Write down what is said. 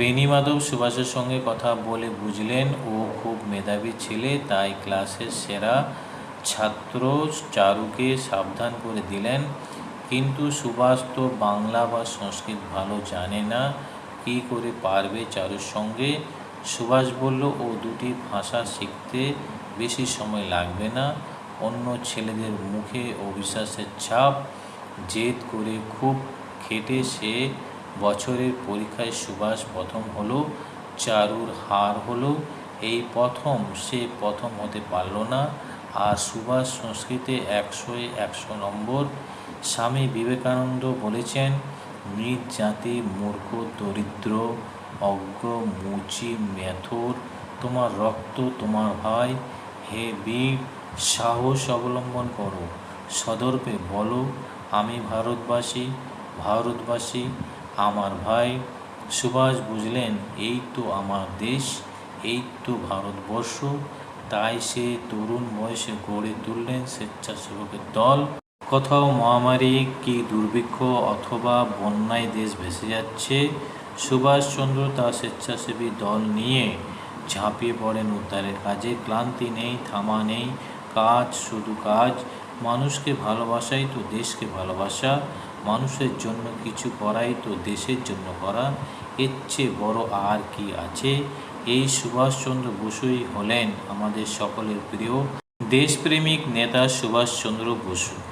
বেণীমাধব সুভাষের সঙ্গে কথা বলে বুঝলেন, ও খুব মেধাবী ছেলে, তাই ক্লাসের সেরা ছাত্র চারুকে সাবধান করে দিলেন। কিন্তু সুভাষ তো বাংলা বা সংস্কৃত ভালো জানে না, কী করে পারবে চারুর সঙ্গে? সুভাষ বলল, ও দুটি ভাষা শিখতে বেশি সময় লাগবে না, অন্য ছেলেদের মুখে অবিশ্বাসের ছাপ, জেদ করে খুব খেটে সে বছরের পরীক্ষায় সুভাষ প্রথম হলো, চারুর হার হলো, এই প্রথম, সে প্রথম হতে পারল না। আর সুভাষ সংস্কৃতে একশোয় একশো নম্বর। স্বামী বিবেকানন্দ বলেছেন, মৃত জাতি মূর্খ, দরিদ্র, অজ্ঞ, মুচি, মেথর, তোমার রক্ত, তোমার ভাই, হে বীর, সাহস অবলম্বন করো। সদর্পে বলো, আমি ভারতবাসী ভারতবাসী আমার ভাই সুভাষ বুঝলেন, এই তো আমার দেশ, এই তো ভারতবর্ষ, তাই সে তরুণ বয়সে গড়ে তুললেন স্বেচ্ছাসেবকের দল। কোথাও মহামারী কি দুর্ভিক্ষ অথবা বন্যায় দেশ ভেসে যাচ্ছে? সুভাষচন্দ্র তার স্বেচ্ছাসেবী দল নিয়ে ঝাঁপিয়ে পড়েন উদ্ধারের কাজে। ক্লান্তি নেই, থামা নেই, কাজ শুধু কাজ। মানুষকে ভালোবাসাই তো দেশকে ভালোবাসা। মানুষের জন্য কিছু করাই তো দেশের জন্য করা। এর চেয়ে বড় আর কি আছে? এই সুভাষচন্দ্র বসুই হলেন আমাদের সকলের প্রিয় দেশপ্রেমিক নেতা সুভাষচন্দ্র বসু।